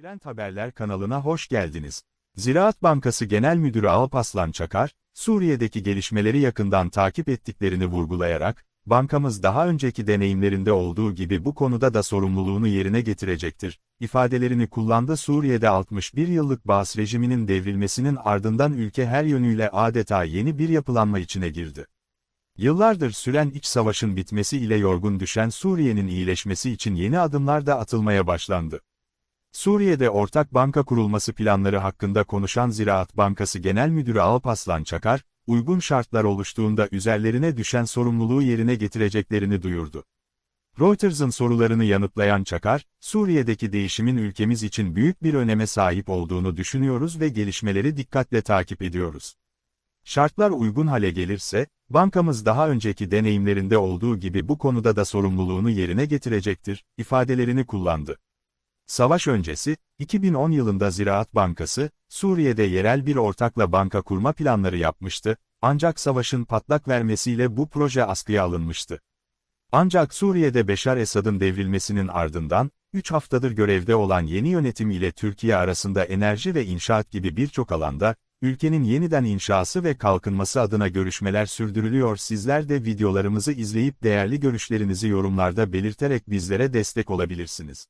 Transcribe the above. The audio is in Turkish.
Trend Haberler kanalına hoş geldiniz. Ziraat Bankası Genel Müdürü Alpaslan Çakar, Suriye'deki gelişmeleri yakından takip ettiklerini vurgulayarak, bankamız daha önceki deneyimlerinde olduğu gibi bu konuda da sorumluluğunu yerine getirecektir, ifadelerini kullandı Suriye'de 61 yıllık Baas rejiminin devrilmesinin ardından ülke her yönüyle adeta yeni bir yapılanma içine girdi. Yıllardır süren iç savaşın bitmesi ile yorgun düşen Suriye'nin iyileşmesi için yeni adımlar da atılmaya başlandı. Suriye'de ortak banka kurulması planları hakkında konuşan Ziraat Bankası Genel Müdürü Alpaslan Çakar, uygun şartlar oluştuğunda üzerlerine düşen sorumluluğu yerine getireceklerini duyurdu. Reuters'ın sorularını yanıtlayan Çakar, Suriye'deki değişimin ülkemiz için büyük bir öneme sahip olduğunu düşünüyoruz ve gelişmeleri dikkatle takip ediyoruz. Şartlar uygun hale gelirse, bankamız daha önceki deneyimlerinde olduğu gibi bu konuda da sorumluluğunu yerine getirecektir, ifadelerini kullandı. Savaş öncesi, 2010 yılında Ziraat Bankası, Suriye'de yerel bir ortakla banka kurma planları yapmıştı, ancak savaşın patlak vermesiyle bu proje askıya alınmıştı. Ancak Suriye'de Beşar Esad'ın devrilmesinin ardından, 3 haftadır görevde olan yeni yönetim ile Türkiye arasında enerji ve inşaat gibi birçok alanda, ülkenin yeniden inşası ve kalkınması adına görüşmeler sürdürülüyor. Sizler de videolarımızı izleyip değerli görüşlerinizi yorumlarda belirterek bizlere destek olabilirsiniz.